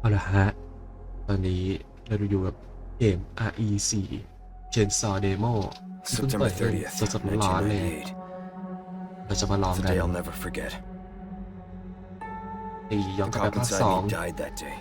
เอาละฮะ ตอนนี้เราอยู่กับเกม RE4 Chainsaw Demo ที่เพิ่งเปิ September ดเล่น 30th, สดๆร้อนๆเลย 1998. เราจะมาลอง It's a กัน day I'll never forget. ตีย้อน The กลับไป cop ภาค inside สอง me died that day.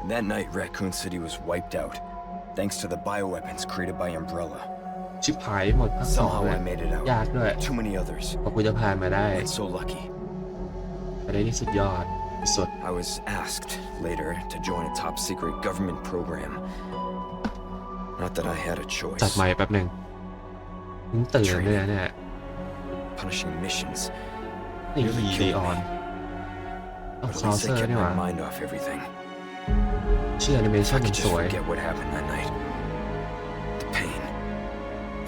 And that night, Raccoon City was wiped out, thanks to the bioweapons created by Umbrella. ชิบหายหมดภาคสอง Somehow เล I ย made it ยาก out. ด้วย Too many others. พอกูจะผ่านมาได้ And so lucky. ไปได้ที่สุดยอดที่สุด I was asked later to join a top secret government program. Not that I had a จัด choice. ใหม่แป๊บหนึ่งมึงตื่นเลยนะเนี่ย Punishing missions. นี่ Nearly ดี killed ออน me. เอา But ค at อ least เซอ I ร์ kept นี่หว่า my mind off everything. ชื่อแอนิเม If ชั่น I มัน could ส just วย forget what happened that night. The pain.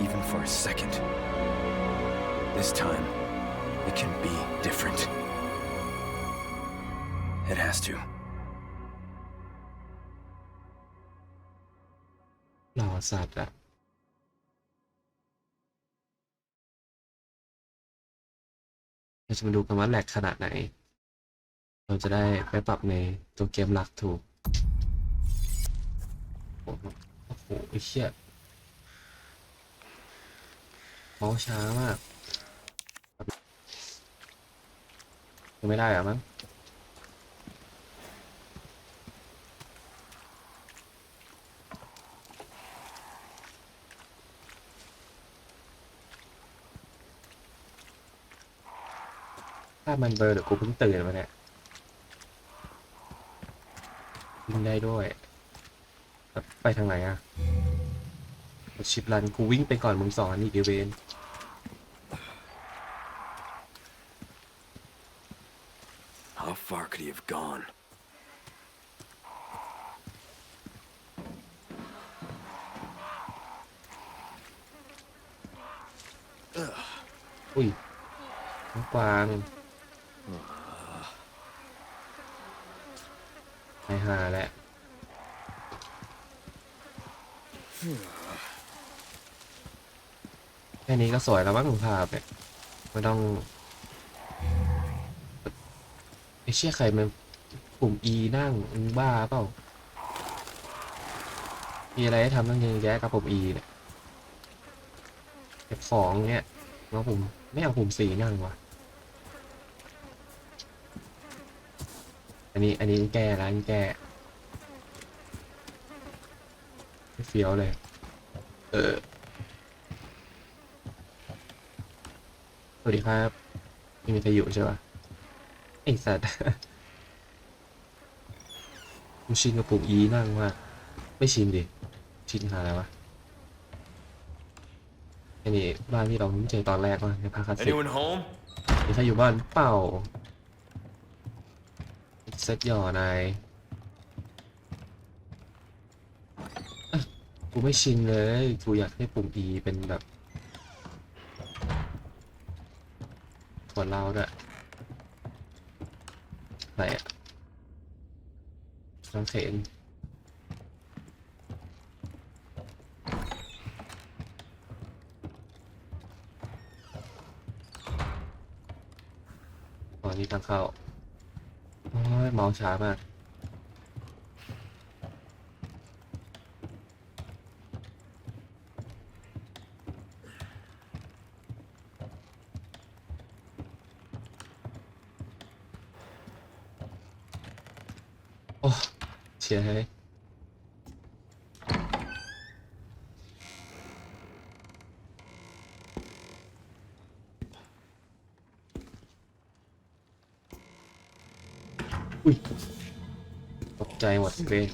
Even for a second. This time, it can be different. It has to. หล่อสัตว์อะเราจะมาดูกันว่าแหลกขนาดไหน เราจะได้ไปปรับในตัวเกมหลักถูก โอ้โหไอ้เชี่ยเมาช้ามากยังไม่ได้อะมั้ง ถ้ามันเบลอร์เดี๋ยวกูเพิ่งตื่นมาเนี่ยวิ่งได้ด้วยแล้วไปทางไหนอะชิปรันกูวิ่งไปก่อนมึงสอนอีกไอเวน How far could he have gone? อุ้ยน้องกวาง ไปหาแหละแค่นี้ก็สวยแล้วมั้งภาพเนี่ยไม่ต้องไอ้เชี่ยใครมันปุ่ม E นั่งมึงบ้าเปล่ามีอะไรให้ทำตั้งเยอะแยะกับปุ่ม E เนี่ยเก็บของเนี่ยแล้วผมไม่เอาปุ่มสีนั่งวะ อันนี้อันนี้แก้แล้วอันนี้แก้ไม่เฟี้ยวเลย เออ สวัสดีครับไม่มีใครอยู่ใช่ปะไอสัตว์กูชินกับปุ่ม E นั่งมากไม่ชินดิ ชินหาอะไรวะอันนี้บ้านที่เราเพิ่งเจอตอนแรกว่าในภาคคลาสสิก Anyone home? มีใครอยู่บ้านเปล่าเซตหย่อนายกูไม่ชินเลย กูอยากให้ปุ่ม E เป็นแบบหัวเราด้วยอะไรอะน้ำเข็นตอนนี้ทางเข้า ยเมาส์ช้ามากโอ้เชียร์ อุ้ยตกใจหมดเลย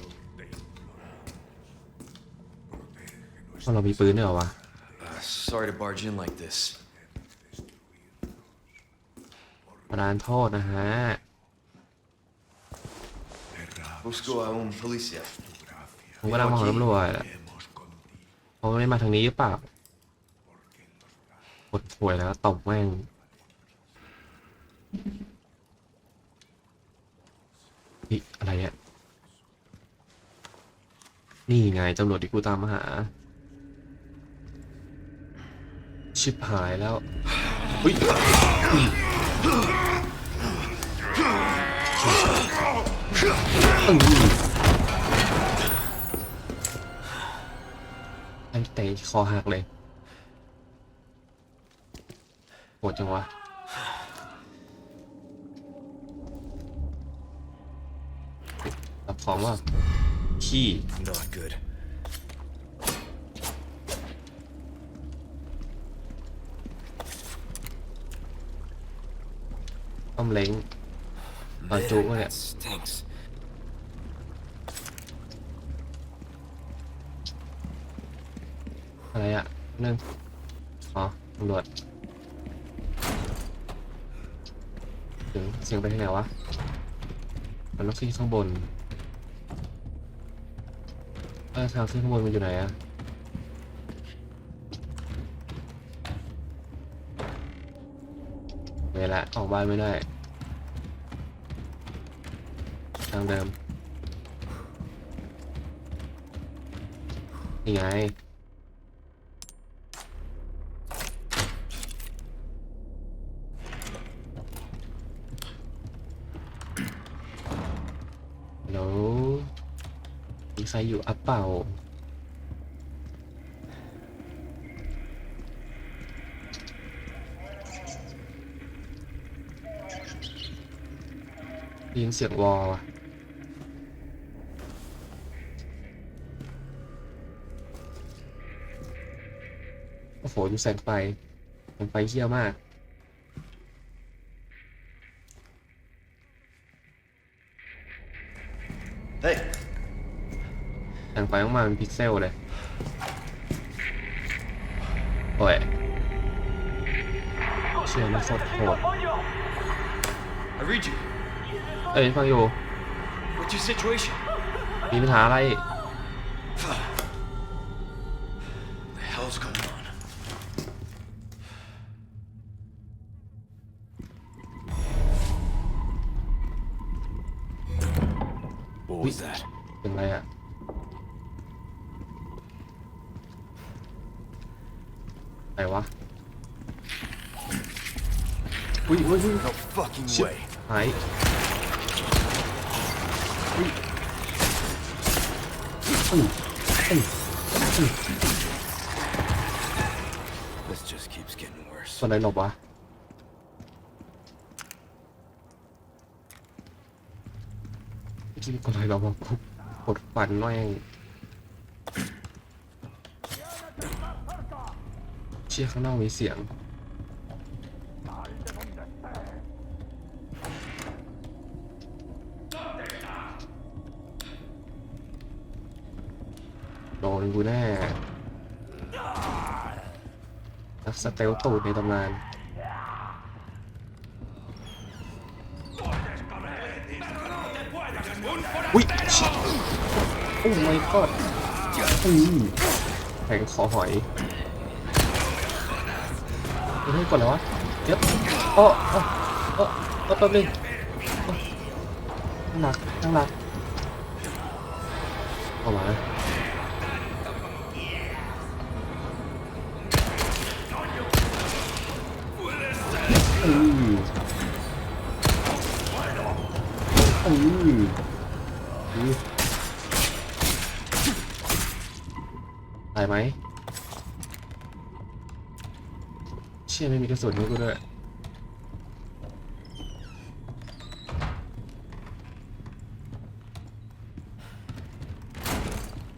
ว่าเรามีปืนด้วยเหรอวะ Uh, sorry to barge in like this. ประธานโทษนะฮะ Busco a un policía. ผมกำลังมาของตำรวจอะเขาไม่มาทางนี้หรือเปล่ากดหวยแล้วก็ตบแม่ง นี่อะไรเนี่ย นี่ไง ตำรวจที่กูตามมาหา ชิบหายแล้วอุ้ยอืมไอ้เตะคอหักเลยโหดจังวะรับของว่าขี้ Not good. มเล้งตอนจุกเนี่ยอะไรอะนึ่งอ๋อตำรวจถึงเสียงไปที่ไหนวะ มันต้องขึ้นข้างบนเออทางขึ้นข้างบนมันอยู่ไหนอะเวลาออกบ้านไม่ได้างเดิม นี่ไง แล้วมีใครอยู่อัปเปล่าได้ยินเสียงวอล โอ้โหดูแสงไฟแสงไฟเฮี้ยมาก Hey, แสงไฟออกมาเป็นพิกเซลเลย โอ้ยเชื่อมันโคตรโหด I read you. เอ้ยฟังอยู่ What's your situation? มีปัญหาอะไร ไหนวะอุ้ยอุ้ยอุ้ย No fucking Shit. way. หายอุ้ยอุ้ยอุ้ยอุ้ย This just keeps getting worse. ตัวอะไรหลบวะเมื่อกี้มีคนอะไรหลบวะกูกดฟันแม่งเชี่ยข้างนอกมีเสียง โดนกูแน่นักสเตลตูดในตำนานอุ้ยชิโอ้ไม่กอดอืมแทงคอหอย เฮ้กดแล้ววะเยอ้ออ้ออ้ออ้อแป๊บนึงอ้อตั้งหลักตั้งหลักออกมาอืมอืมอืมตายไหม เชี่ยไม่มีกระสุนกูด้วย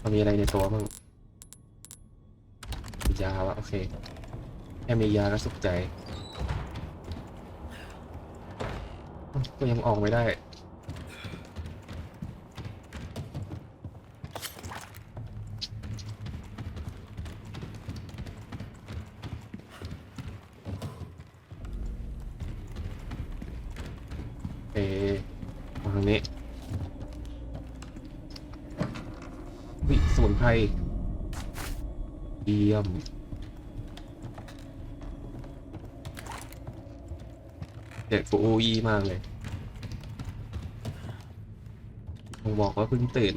มันมีอะไรในตัวบ้างยาวะโอเคแค่มียาก็สุขใจก็ยังออกไม่ได้ สมุนไพรเยี่ยมเด็กฟูอีมากเลยผมบอกว่าเพิ่งตื่น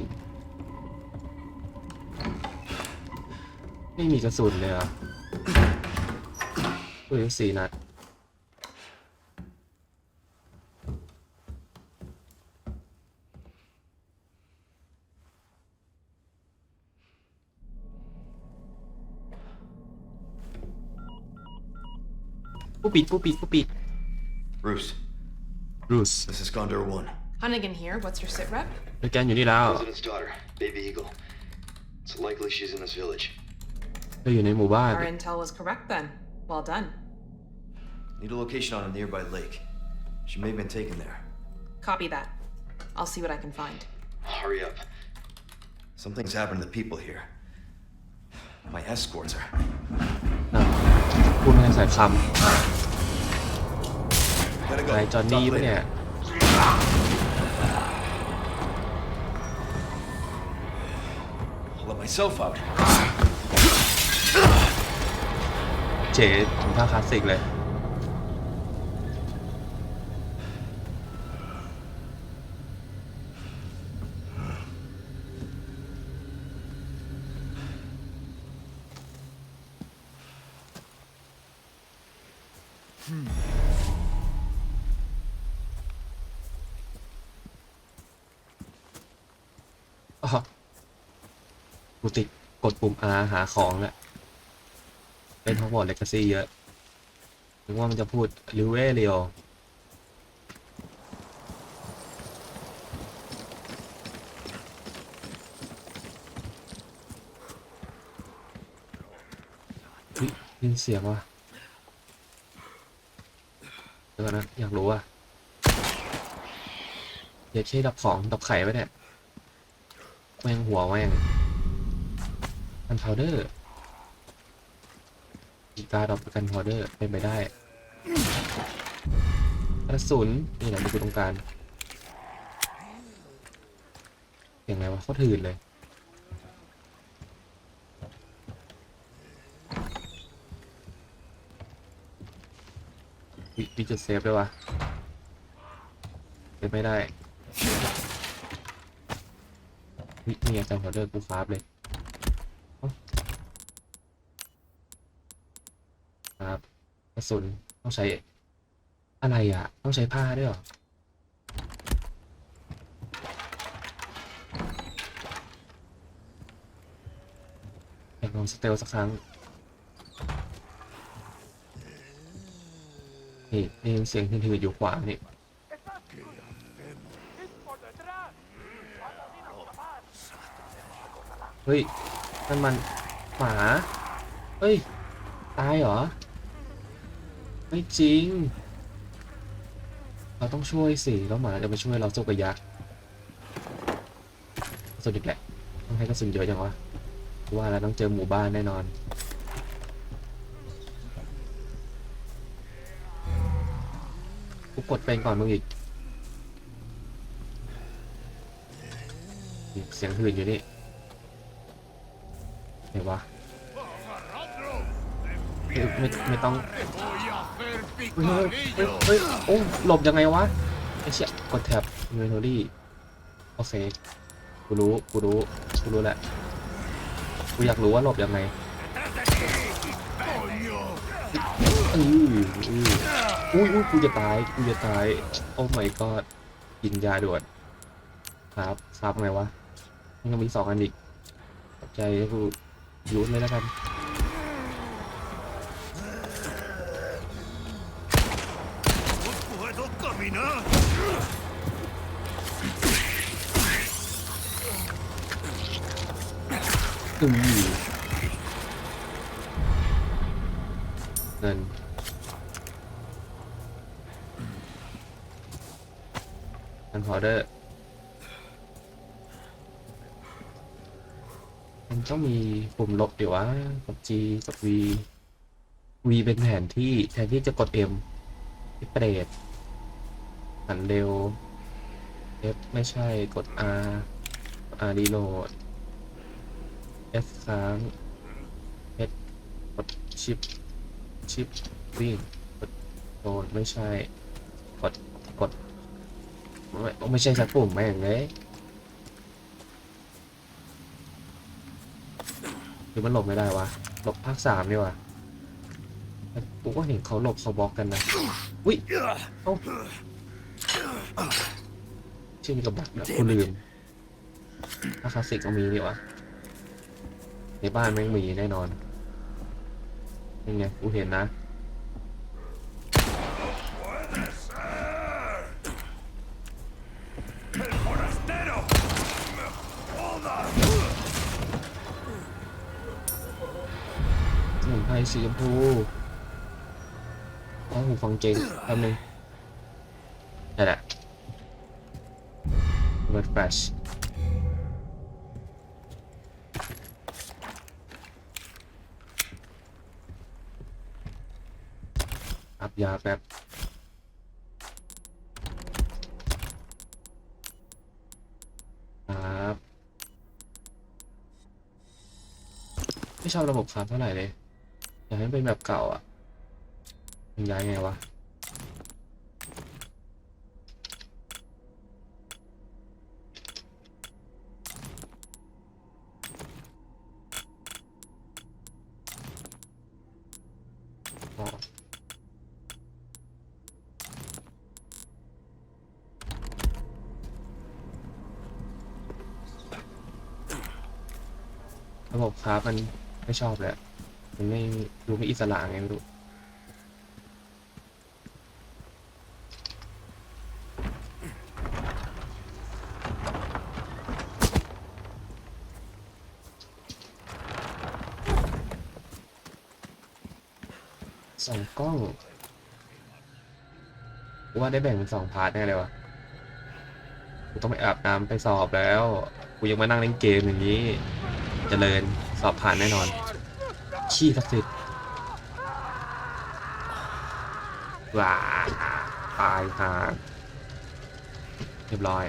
ไม่มีกระสุนเลยอะปืนสี่นัด ผู้ปิดผู้ปิดผู้ปิด Bruce, รูส this is Condor 1. Hunnigan here. What's your sit rep? โดยการอยู่นี่แล้ว President's daughter, Baby Eagle. It's likely she's in this village. เธออยู่ในหมู่บ้าน Our intel was correct then. Well done. Need a location on a nearby lake. She may have been taken there. Copy that. I'll see what I can find. Hurry up. Something's happened to the people here. My escorts are. อะพูดไม่ได้ใส่ค Gotta ำ go. นายจอห์นนี่ Talk ปะเนี่ย I'll let myself out. เจ๋ถึงท่าคลาสสิกเลย อ๋อกูติดกดปุ่ม R หาของแหละเล่นฮอกวอตส์เลกาซี่เยอะนึกว่ามันจะพูดลิเวเรียวยินเสียงว่ะเดี๋ ยวก่อนะ อยากรู้อะอยาใช้ดับของดับไข่ไว้เนี่ยแมงหัวแมงกันพาวเดอร์อีกาดอกกันพอเดอร์เป็นไปได้กระสุนนี่แหละที่กูต้องการเสียงอะไรวะเขาถืนเลยวิ มีจุดเซฟด้วยวะเป็นไม่ได้วินี่ไงกันพอเดอร์กูคราฟเลยครับกระสุนต้องใช้อะไรอะ ต้องใช้ผ้าด้วยหรออยากลองสเตลสักครั้ง นี่ได้ยินเสียงทื่นๆอยู่ขวานี่เฮ้ยนั่นมันหมาเฮ้ย ตายเหรอ ไม่จริง เราต้องช่วยสิแล้วหมาจะมาช่วยเราสู้กับยักษ์กระสุนอีกแหละต้องให้กระสุนเยอะจังวะว่าแล้วต้องเจอหมู่บ้านแน่นอน กดเป็นก่อนมึงอีก เสียงหื่นอยู่นี่ไหนวะไม่ไม่ไม่ต้องเฮ้ยเฮ้ยเฮ้ยโอ้หลบยังไงวะไอ้เชี่ยกดแท็บเมโทรี่โอเคกูรู้กูรู้กูรู้แหละกูอยากรู้ว่าหลบยังไงอืออือ อุ้ยอุ้ยกูจะตายกูจะตาย โอ้ my god กินยาด่วนครับครับไงวะมันยังมีสองอันอีกขอบใจกูยูดเลยแล้วกันอืมเงินอันพอ เดอร์ มันต้องมีปุ่มลบเดี๋ยววะกด G กด V V เป็นแผนที่แทนที่จะกด M ที่เปรตหันเร็ว F ไม่ใช่กด R กด R รีโหลด F ค้าง H กดชิปชิปวิ่งกดโดนไม่ใช่ กด กด ไม่ไม่ใช่สักปุ่มแม่งเลยหรือมันหลบไม่ได้วะ หลบภาคสามนี่วะแต่กูก็เห็นเขาหลบเขาบล็อกกันนะ อุ้ยเอ้าชื่อมีกับดักนะกูลืมถ้าคลาสสิกก็มีนี่วะในบ้านแม่งมีแน่นอนนี่ไงกูเห็นนะ สีชมพูอ้าวหูฟังเจงแป๊บนึงได้แหละเบิร์ดแฟลชอัพยาแป๊บครับ ไม่ชอบระบบครับเท่าไหร่เลย อยากให้เป็นแบบเก่าอะมันย้ายไงวะระบบครับมันไม่ชอบเลยอะ มันไม่ดูไม่อิสระไงไม่รู้สองกล้องว่าได้แบ่งเป็นสองพาร์ทแน่เลยวะกูต้องไปอาบน้ำไปสอบแล้ว กูยังมานั่งเล่นเกมอย่างนี้เจริญสอบผ่านแน่นอน ขี้ศักดิ์สิทธิ์ว้าตายห่าเรียบร้อย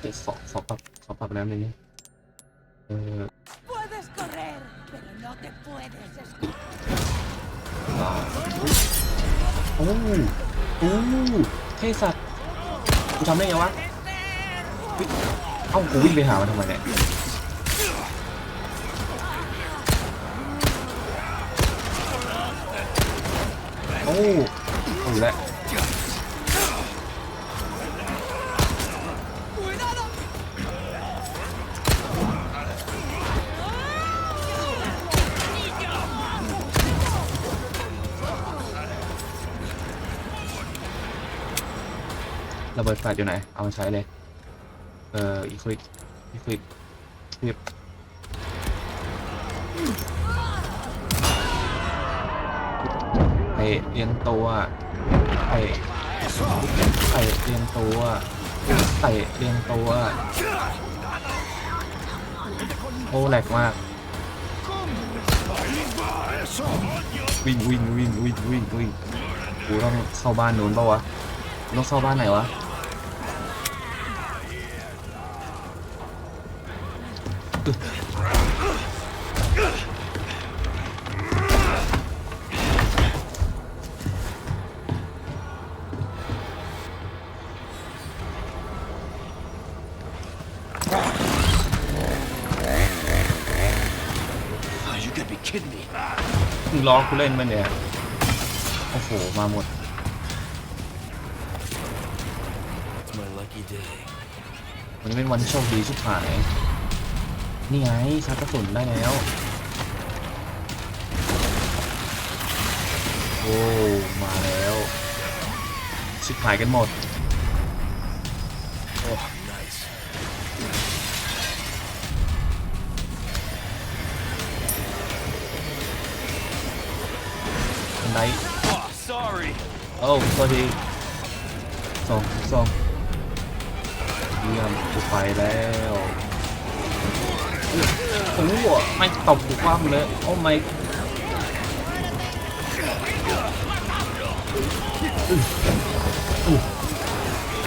เดี๋ยวขอขอปรับขอปรับน้ำหน่อยนี่เออ Puedes correr, pero no te puedes esconder. โอ้โอ้เท่สัตว์กูทำได้ไงวะเฮ้ยเอ้ากูวิ่งไปหามันทำไมเนี่ย อ้เอาอีกแล้วระเบิดแฟลชอยู่ไหน เอามาใช้เลย เอ่ออีควิกอีควิกควิก เรียงตัวไอไอเรียงตัวไอเรียงตัวโอ้แหลกมากวิ่งวิ่งวิ่งวิ่งวิ่งวิ่งกูต้องเข้าบ้านนู้นปะวะต้องเข้าบ้านไหนวะ งล้อกูเล่นมันเนี่ย โอ้โห มาหมด It's my lucky day. มันเป็นวันโชคดีชิบหาย นี่ไงชาร์จกระสุนได้แล้ว โอ้ มาแล้ว ชิบหายกันหมด ไหน Oh, sorry. โอ้สวัสดีส่งส่งเยี่ยมกูไปแล้วโอ้โหไม่ตบกูคว่ำเลยโอ้ไม่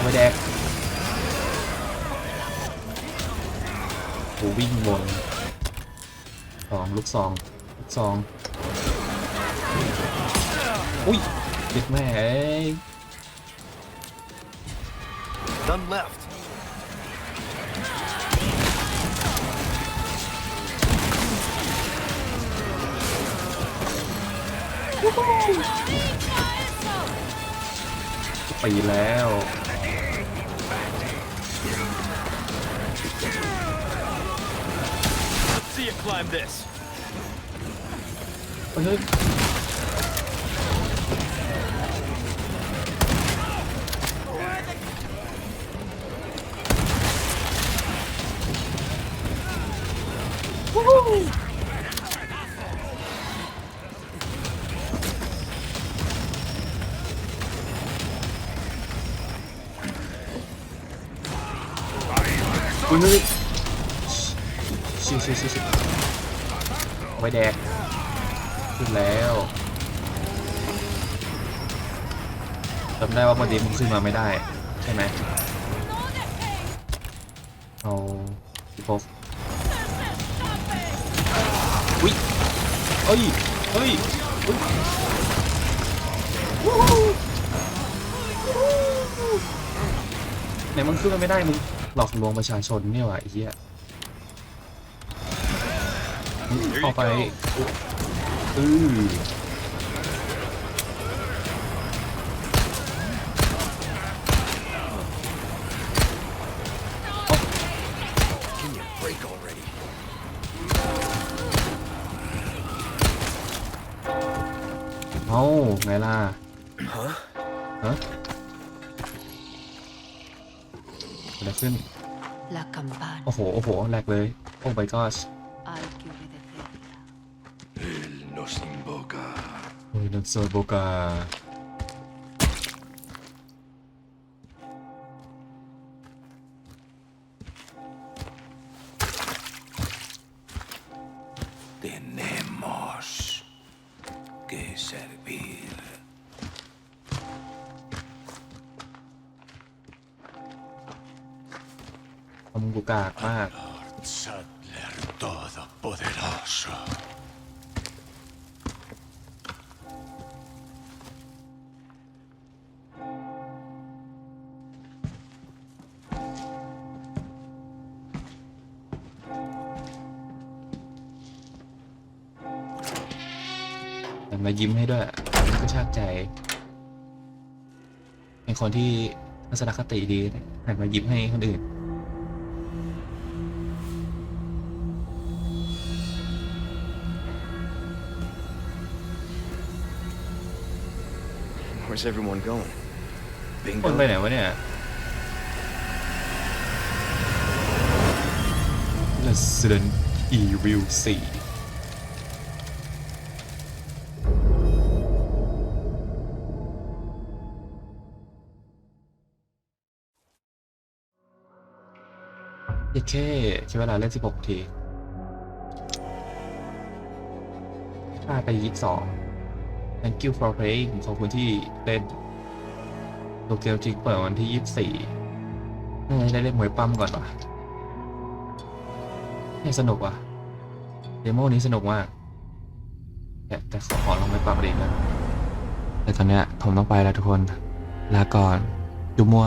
ไม่แดกกูวิ่งวนสองลูกซองลูกซอง อุ้ยเด็ดแม่เอ้ย None left. ปีแล้ว Let's see you climb this. เฮ้ย อุ้ย ชิชิชิชิไว้แดกขึ้นแล้วจำได้ว่ามันดีมันขึ้นมาไม่ได้ ใช่ไหมเอาพี่พกอุ้ยเอ้ย เฮ้ยอุ๊ยวู้ฮู้ไหนมันขึ้นมาไม่ได้มึงหลอกลวงประชาชนเนี่ยวะไอ้เหี้ย เอาไปอือ Can you break already? เอาไงล่ะ Huh? ฮะเกิดอะไรขึ้น La campana โอ้โห โอ้โหแหลกเลย โอ้ my gosh โอ้ยนักโซโบกา Tenemos que servir. ทำกูก ยิ้มให้ด้วยมันก็ชากใจ เป็นคนที่ทัศนคติดีนะหันมายิ้มให้คนอื่น Where's everyone going? คนไป Bingo? ไหนวะเนี่ย Resident Evil 4 เย้แค่ใช้เวลาเล่น 16 ทีพลาดไป 22 Thank you for playing ขอบคุณที่เล่นโตเกียวจริงเปิดวันที่ยี่สิบสี่น่าจะได้เล่นมวยปั้มก่อนว่ะเนี่ยสนุกว่ะ เดโมนี้สนุกมาก แต่แต่ขอขอลองไปปรับเองนะแต่ตอนเนี้ยผมต้องไปแล้วทุกคน ลาก่อน ดูมัว